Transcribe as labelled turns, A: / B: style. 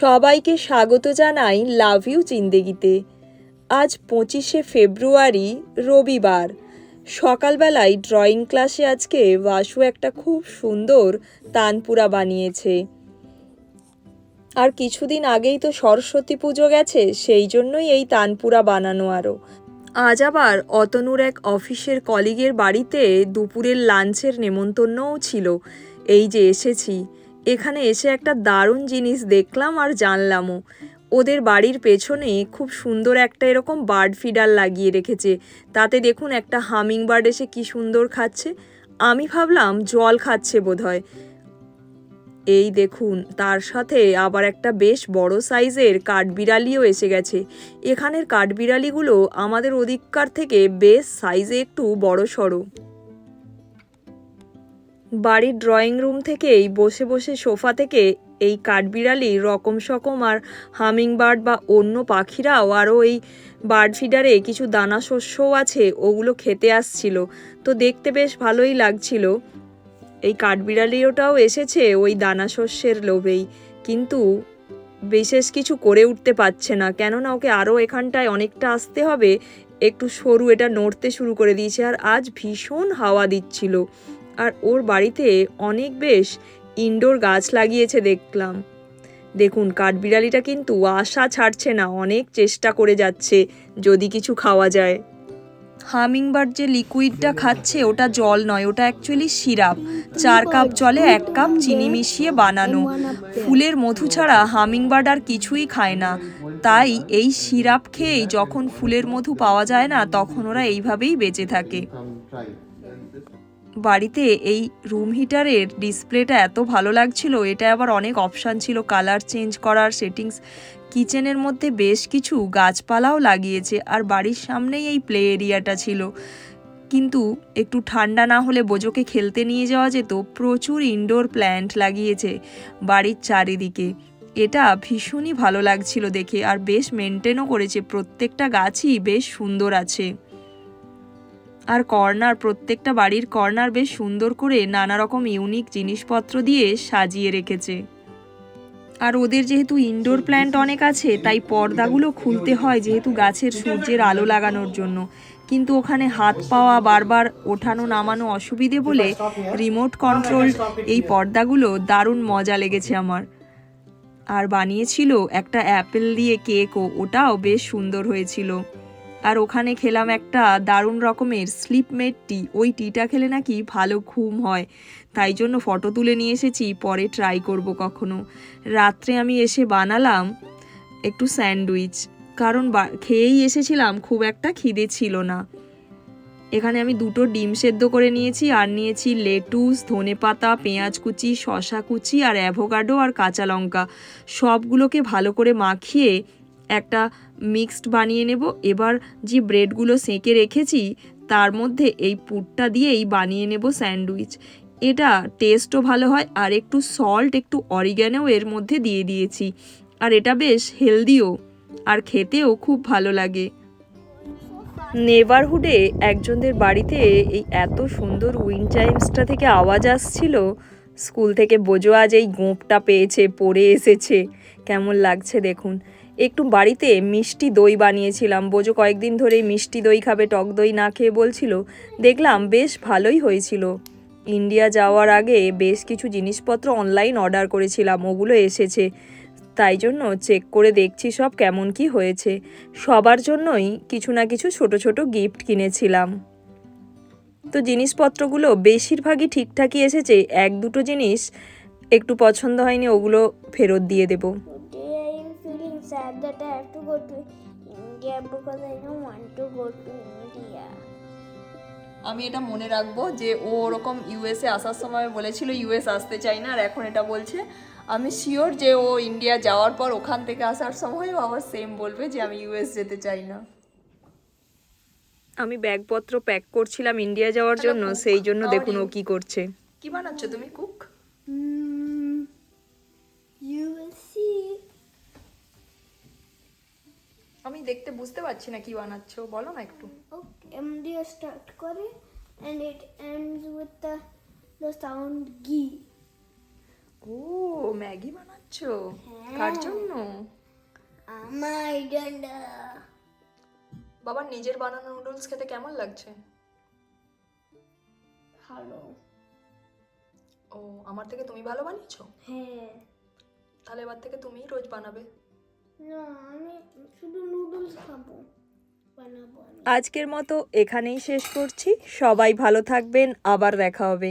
A: সবাইকে স্বাগত জানাই লাভ ইউ জিন্দেগিতে। আজ পঁচিশে ফেব্রুয়ারি, রবিবার। সকালবেলায় ড্রয়িং ক্লাসে আজকে বাসু একটা খুব সুন্দর তানপুরা বানিয়েছে। আর কিছুদিন আগেই তো সরস্বতী পুজো গেছে, সেই জন্যই এই তানপুরা বানানো আরও আজ আবার অতনুর এক অফিসের কলিগের বাড়িতে দুপুরের লাঞ্চের নেমন্তন্নও ছিল। এই যে এসেছি। এখানে এসে একটা দারুণ জিনিস দেখলাম আর জানলামও। ওদের বাড়ির পেছনে খুব সুন্দর একটা এরকম বার্ড ফিডার লাগিয়ে রেখেছে। তাতে দেখুন একটা হামিং বার্ড এসে কি সুন্দর খাচ্ছে। আমি ভাবলাম জল খাচ্ছে বোধহয়। এই দেখুন, তার সাথে আবার একটা বেশ বড় সাইজের কাঠবিড়ালিও এসে গেছে। এখানের কাঠবিড়ালিগুলো আমাদের ওদিককার থেকে বেশ সাইজে একটু বড় সড়ো বাড়ির ড্রয়িং রুম থেকেই বসে বসে সোফা থেকে এই কাঠবিড়ালি রকম সকম আর হামিং বার্ড বা অন্য পাখিরাও আরও এই বার্ড ফিডারে কিছু দানা শস্যও আছে, ওগুলো খেতে আসছিল। তো দেখতে বেশ ভালোই লাগছিল। এই কাঠবিড়ালিওটাও এসেছে ওই দানা শস্যের লোভেই। কিন্তু বিশেষ কিছু করে উঠতে পারছে না। কেননা ওকে আরও এখানটায় অনেকটা আসতে হবে। একটু সরু এটা নড়তে শুরু করে দিয়েছে আর আজ ভীষণ হাওয়া দিচ্ছিল। আর ওর বাড়িতে অনেক বেশ ইনডোর গাছ লাগিয়েছে দেখলাম। দেখুন, কাঠবিড়ালিটা কিন্তু আশা ছাড়ছে না, অনেক চেষ্টা করে যাচ্ছে যদি কিছু খাওয়া যায়। হামিংবার্ড যে লিকুইডটা খাচ্ছে, ওটা জল নয়, ওটা অ্যাকচুয়ালি সিরাপ। চার কাপ জলে এক কাপ চিনি মিশিয়ে বানানো। ফুলের মধু ছাড়া হামিংবার্ড আর কিছুই খায় না। তাই এই সিরাপ খেয়েই যখন ফুলের মধু পাওয়া যায় না, তখন ওরা এইভাবেই বেঁচে থাকে। বাড়িতে এই রুম হিটারের ডিসপ্লেটা এত ভালো লাগছিল, এটা আবার অনেক অপশান ছিল কালার চেঞ্জ করার সেটিংস কিচেনের মধ্যে বেশ কিছু গাছপালাও লাগিয়েছে, আর বাড়ির সামনেই এই প্লে এরিয়াটা ছিল। কিন্তু একটু ঠান্ডা না হলে বোজোকে খেলতে নিয়ে যাওয়া যেত, প্রচুর ইনডোর প্ল্যান্ট লাগিয়েছে বাড়ির চারিদিকে। এটা ভীষণই ভালো লাগছিল দেখে, আর বেশ মেনটেনও করেছে, প্রত্যেকটা গাছই বেশ সুন্দর আছে। আর কর্নার, প্রত্যেকটা বাড়ির কর্নার বেশ সুন্দর করে নানা রকম ইউনিক জিনিসপত্র দিয়ে সাজিয়ে রেখেছে। আর ওদের যেহেতু ইনডোর প্ল্যান্ট অনেক আছে, তাই পর্দাগুলো খুলতে হয় যেহেতু গাছের সূর্যের আলো লাগানোর জন্য। কিন্তু ওখানে হাত পাওয়া, বারবার ওঠানো, নামানো অসুবিধে বলে রিমোট কন্ট্রোল এই পর্দাগুলো দারুণ মজা লেগেছে আমার। আর বানিয়েছিল একটা অ্যাপেল দিয়ে কেকও, ওটাও বেশ সুন্দর হয়েছিল। আর ওখানে খেলাম একটা দারুণ রকমের স্লিপমেট টি। ওই টিটা খেলে নাকি ভালো ঘুম হয়। তাই জন্য ফটো তুলে নিয়ে এসেছি, পরে ট্রাই করব কখনো। রাত্রে আমি এসে বানালাম একটু স্যান্ডউইচ। কারণ খেয়েই এসেছিলাম, খুব একটা খিদে ছিল না। এখানে আমি দুটো ডিম সেদ্ধ করে নিয়েছি, আর নিয়েছি লেটুস, ধনেপাতা, পেঁয়াজ কুচি শশা কুচি, আর অ্যাভোকাডো আর কাঁচা লঙ্কা। সবগুলোকে ভালো করে মাখিয়ে একটা মিক্সড বানিয়ে নেব। এবার যে ব্রেডগুলো সেঁকে রেখেছি, তার মধ্যে এই পুরটা দিয়েই বানিয়ে নেব স্যান্ডউইচ। এটা টেস্টও ভালো হয় আর একটু সল্ট, একটু অরিগ্যানেও এর মধ্যে দিয়ে দিয়েছি। আর এটা বেশ হেলদিও আর খেতেও খুব ভালো লাগে। নেবারহুডে একজনদের বাড়িতে এই এত সুন্দর উইন্ড চাইমসটা থেকে আওয়াজ আসছিল। স্কুল থেকে বোঝো আজ এই গোঁপটা পেয়েছে, পড়ে এসেছে। কেমন লাগছে দেখুন। একটু বাড়িতে মিষ্টি দই বানিয়েছিলাম। বোঝো কয়েকদিন ধরেই মিষ্টি দই খাবে, টক দই না খেয়ে বলছিল। দেখলাম বেশ ভালোই হয়েছিল। ইন্ডিয়া যাওয়ার আগে বেশ কিছু জিনিসপত্র অনলাইন অর্ডার করেছিলাম, ওগুলো এসেছে। তাই জন্য চেক করে দেখছি সব কেমন কি হয়েছে। সবার জন্যই কিছু না কিছু ছোট ছোট গিফট কিনেছিলাম। তো জিনিসপত্রগুলো বেশিরভাগই ঠিকঠাকই এসেছে, এক দুটো জিনিস একটু পছন্দ হয়নি, ওগুলো ফেরত দিয়ে দেবো।
B: Sad that I have to go to India because I don't want to go to India.
A: আমি এটা মনে রাখব যে ও ওরকম ইউএসএ আসার সময় বলেছিল ইউএস আসতে চাই না আর এখন এটা বলছে। আমি শিওর যে ও ইন্ডিয়া যাওয়ার পর ওখান থেকে আসার সময়ও আবার সেম বলবে যে আমি ইউএস যেতে চাই না। আমি ব্যাগপত্র প্যাক করছিলাম ইন্ডিয়া যাওয়ার জন্য সেই জন্য দেখুন ও কি করছে। কি বানাচ্ছ তুমি? কুক
B: Mm,
A: দেখতে বুঝতে পারছি না কি বানাচ্ছো বলো না একটু।
B: Um, they start করে and it ends with the the sound ghee.
A: ও ম্যাগি বানাচ্ছ? কার জন্য?
B: আমার জন্য
A: বাবা নিজের বানানো নুডলস খেতে কেমন লাগছে?
B: ভালো।
A: ও আমার থেকে তুমি ভালো বানিয়েছো?
B: হ্যাঁ।
A: তাহলে এবার থেকে তুমিই রোজ বানাবে। আজকের মতো এখানেই শেষ করছি। সবাই ভালো থাকবেন আবার দেখা হবে।